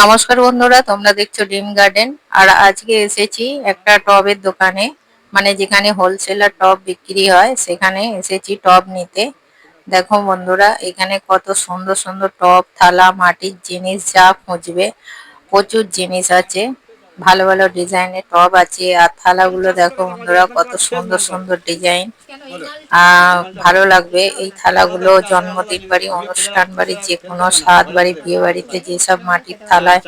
নমস্কার বন্ধুরা, তোমরা দেখছ ডিম গার্ডেন। আর আজকে এসেছি একটা টবের দোকানে মানে যেখানে হোলসেলার টব বিক্রি হয়, সেখানে এসেছি টব নিতে। দেখো বন্ধুরা, এখানে কত সুন্দর সুন্দর টব, থালা, মাটির জিনিস যা খুঁজবে, প্রচুর জিনিস আছে। ভালো ভালো ডিজাইনের টব আছে, আর থালাগুলো দেখো বন্ধুরা কত সুন্দর সুন্দর ডিজাইন। ভালো লাগবে এই থালাগুলো জন্মদিন বাড়ি, অনুষ্ঠান বাড়ি যে কোনো স্বাদ বাড়ি, বিয়ে বাড়িতে যেসব মাটির থালায়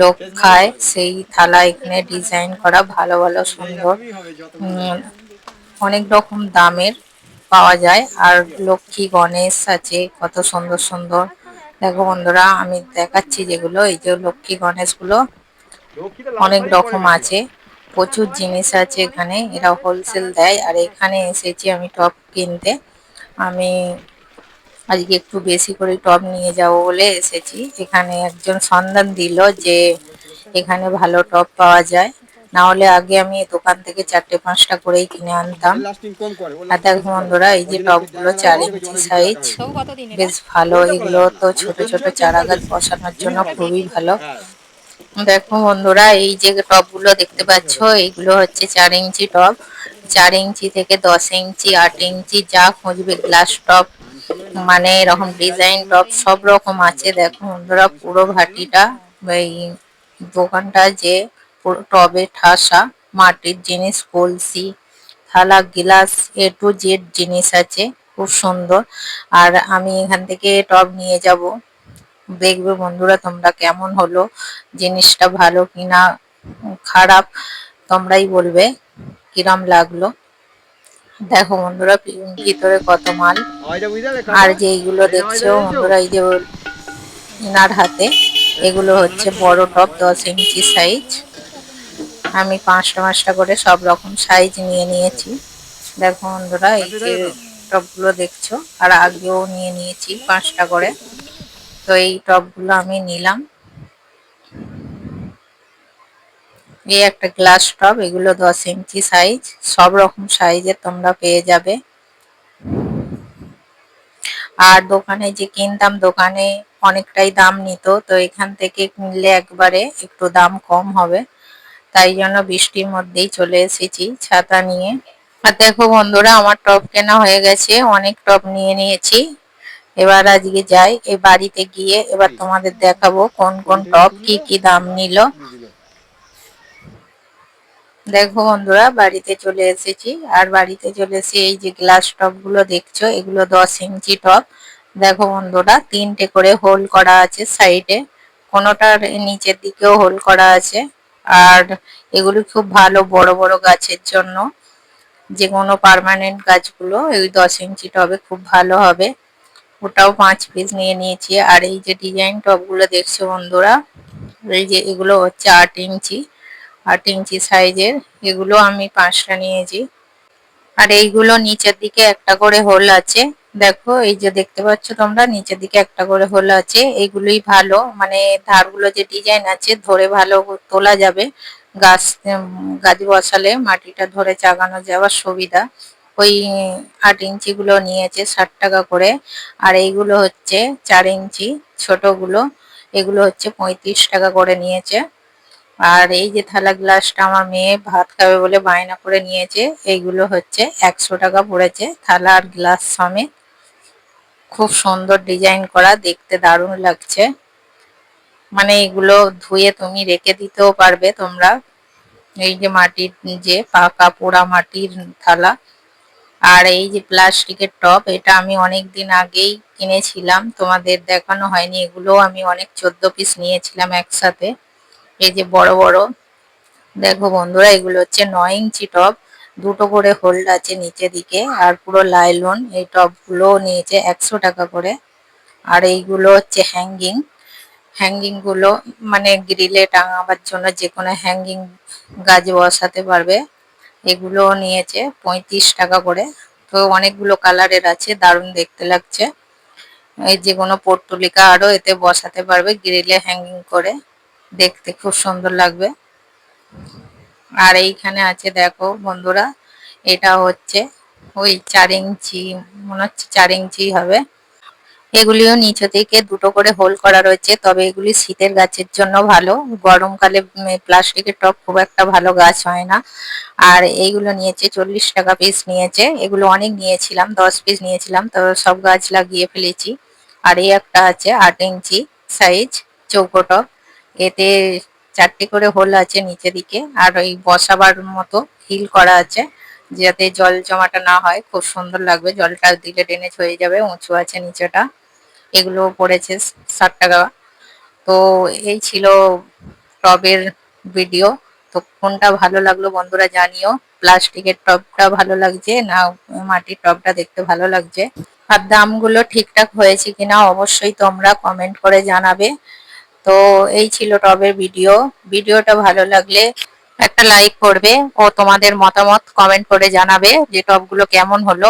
লোক খায়, সেই থালা এখানে ডিজাইন করা ভালো ভালো সুন্দর। অনেক রকম দামের পাওয়া যায়, আর লক্ষ্মী গণেশ আছে, কত সুন্দর সুন্দর। দেখো বন্ধুরা, আমি দেখাচ্ছি যেগুলো, এই যে লক্ষ্মী গণেশগুলো। অনেক রকম আছে, প্রচুর জিনিস আছে এখানে, এরা হোলসেল দেয়, আর এখানে এসেছি আমি টপ কিনতে। আমি আজকে একটু বেশি করে টপ নিয়ে যাব বলে এসেছি। এখানে একজন সন্ধান দিল যে এখানে ভালো টপ পাওয়া যায়। না হলে আগে আমি দোকান থেকে চারটে, পাঁচটা করেই কিনে আনতাম। আর দেখো বন্ধুরা, এই যে টপগুলো চার ইঞ্চি সাইজ বেশ ভালো। এগুলো তো ছোট ছোট চারা গাছ বসানোর জন্য খুবই ভালো। দেখো বন্ধুরা, এই যে টপগুলো দেখতে পাচ্ছ, এইগুলো হচ্ছে চার ইঞ্চি টপ। চার ইঞ্চি থেকে দশ ইঞ্চি, আট ইঞ্চি যা খুঁজবে গ্লাস টপ মানে এরকম ডিজাইন টপ সব রকম আছে। দেখো বন্ধুরা, পুরো ভাটিটা এই দোকানটা যে পুরো টবে ঠাসা, মাটির জিনিস, কলসি, থালা, গিলাস এ টু জেড জিনিস আছে, খুব সুন্দর। আর আমি এখান থেকে টব নিয়ে যাব। দেখবে বন্ধুরা তোমরা কেমন হলো, জিনিসটা ভালো কিনা, খারাপ তোমরাই বলবে, কিরম লাগল। দেখো বন্ধুরা ভিতরে কত মাল। আর যে এইগুলো দেখছ বন্ধুরা, এই যে এনার হাতে, এগুলো হচ্ছে বড় টপ, দশ ইঞ্চি সাইজ আমি পাঁচটা পাঁচটা করে সব রকম সাইজ নিয়ে নিয়েছি। দেখো বন্ধুরা, এই যে টপগুলো দেখছ, আর আগেও নিয়ে নিয়েছি পাঁচটা করে। তো এই টপগুলো আমি নিলাম। এই একটা গ্লাস টপ, এগুলো দশ ইঞ্চি সাইজ সব রকম সাইজের তোমরা পেয়ে যাবে। আর দোকানে যে কিনতাম, দোকানে অনেকটাই দাম নিত, তো এখান থেকে কিনলে একবারে একটু দাম কম হবে। তাই জন্য বৃষ্টির মধ্যেই চলে এসেছি ছাতা নিয়ে। আর দেখো বন্ধুরা, আমার টপ কেনা হয়ে গেছে, অনেক টপ নিয়ে নিয়েছি। এবার আজকে যাই এই বাড়িতে গিয়ে এবার তোমাদের দেখাবো কোন কোন টপ, কি কি দাম নিল। দেখো বন্ধুরা, বাড়িতে চলে এসেছি। আর বাড়িতে চলে এসে এই যে গ্লাস টপগুলো দেখছ, এগুলো দশ ইঞ্চি টপ দেখো বন্ধুরা, তিনটে করে হোল করা আছে সাইডে কোনোটার নিচের দিকেও হোল করা আছে। আর এগুলো খুব ভালো বড় বড় গাছের জন্য। যে কোনো পারমানেন্ট গাছগুলো, এই দশ ইঞ্চি টবে খুব ভালো হবে। ওটাও পাঁচ পিস নিয়ে নিয়েছি। আর এই যে ডিজাইন টপগুলো দেখছ বন্ধুরা, এই যে এগুলো হচ্ছে আট ইঞ্চি আট ইঞ্চি সাইজের এগুলো আমি পাঁচটা নিয়েছি। আর এইগুলো নিচের দিকে একটা করে হোল আছে। দেখো, এই যে দেখতে পাচ্ছ তোমরা, নিচের দিকে একটা করে হোল আছে। এইগুলোই ভালো মানে ধারগুলো যে ডিজাইন আছে, ধরে ভালো তোলা যাবে। গাছ গাছ বসালে মাটিটা ধরে চাগানো যাওয়ার সুবিধা। ওই আট ইঞ্চি গুলো নিয়েছে ষাট টাকা করে। আর এইগুলো হচ্ছে চার ইঞ্চি ছোটগুলো। এগুলো হচ্ছে পঁয়ত্রিশ টাকা করে নিয়েছে। আর এই যে থালা গ্লাসটা আমার মেয়ে ভাত খাবে বলে বায়না করে নিয়েছে, এইগুলো হচ্ছে একশো টাকা পড়েছে থালা আর গ্লাস সমেত। খুব সুন্দর ডিজাইন করা, দেখতে দারুণ লাগছে। মানে এগুলো ধুয়ে তুমি রেখে দিতেও পারবে তোমরা। এই যে মাটির যে পাকা পোড়া মাটির থালা আর এই যে প্লাস্টিকের টপ, এটা আমি অনেক দিন আগেই কিনেছিলাম। তোমাদের দেখানো হয়নি এগুলো আমি অনেক চোদ্দ পিস নিয়েছিলাম একসাথে। এই যে বড় বড়, দেখো বন্ধুরা, এগুলো হচ্ছে নয় ইঞ্চি টপ, দুটো করে হোল্ড আছে নিচে দিকে, আর পুরো লাইলন এই টপগুলো নিয়েছে একশো টাকা করে। আর এইগুলো হচ্ছে হ্যাঙ্গিং হ্যাঙ্গিংগুলো মানে গ্রিলে টাঙাবার জন্য যে কোনো হ্যাঙ্গিং গাছ বসাতে পারবে। এগুলো নিয়েছে পঁয়ত্রিশ টাকা করে। তো অনেকগুলো কালারের আছে, দারুণ দেখতে লাগছে। এই যে কোনো পর্তুলিকা আরও এতে বসাতে পারবে, গ্রিলে হ্যাঙ্গিং করে। দেখতে খুব সুন্দর লাগবে। আর এইখানে আছে, দেখো বন্ধুরা, এটা হচ্ছে ওই চার ইঞ্চি, মনে হচ্ছে চার ইঞ্চি হবে। এগুলিও নিচে থেকে দুটো করে হোল করা রয়েছে, তবে এগুলি শীতের গাছের জন্য ভালো। গরমকালে প্লাস্টিকের টপ খুব একটা ভালো গাছ হয় না। আর এইগুলো নিয়েছে চল্লিশ টাকা পিস নিয়েছে। এগুলো অনেক নিয়েছিলাম, দশ পিস নিয়েছিলাম, তো সব গাছ লাগিয়ে ফেলেছি। আর এই একটা আছে আট ইঞ্চি সাইজ চৌকো টপ এতে চারটে করে হোল আছে নিচে দিকে, আর ওই বসাবার মতো হিল করা আছে, যাতে জল জমাটা না হয়। খুব সুন্দর লাগবে, জলটা দিলে ড্রেনেজ হয়ে যাবে, উঁচু আছে নিচেটা। এগুলো পড়েছে ষাট টাকা। তো এই ছিল টবের ভিডিও তো কোনটা ভালো লাগল বন্ধুরা জানিও। প্লাস্টিকের টবটা ভালো লাগছে, না মাটির টবটা দেখতে ভালো লাগছে। আর দামগুলো ঠিকঠাক হয়েছে কিনা অবশ্যই তোমরা কমেন্ট করে জানাবে। তো এই ছিল টবের ভিডিও ভিডিওটা ভালো লাগলে একটা লাইক করবে ও তোমাদের মতামত কমেন্ট করে জানাবে যে টবগুলো কেমন হলো।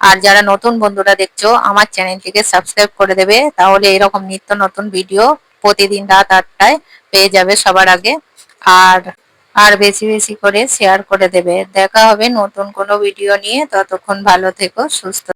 আর যারা নতুন বন্ধুরা দেখছ, আমার চ্যানেলটিকে সাবস্ক্রাইব করে দেবে, তাহলে এরকম নিত্য নতুন ভিডিও প্রতিদিন রাত আটটায় পেয়ে যাবে সবার আগে। আর আর বেশি বেশি করে শেয়ার করে দেবে। দেখা হবে নতুন কোনো ভিডিও নিয়ে। ততক্ষণ ভালো থেকো, সুস্থ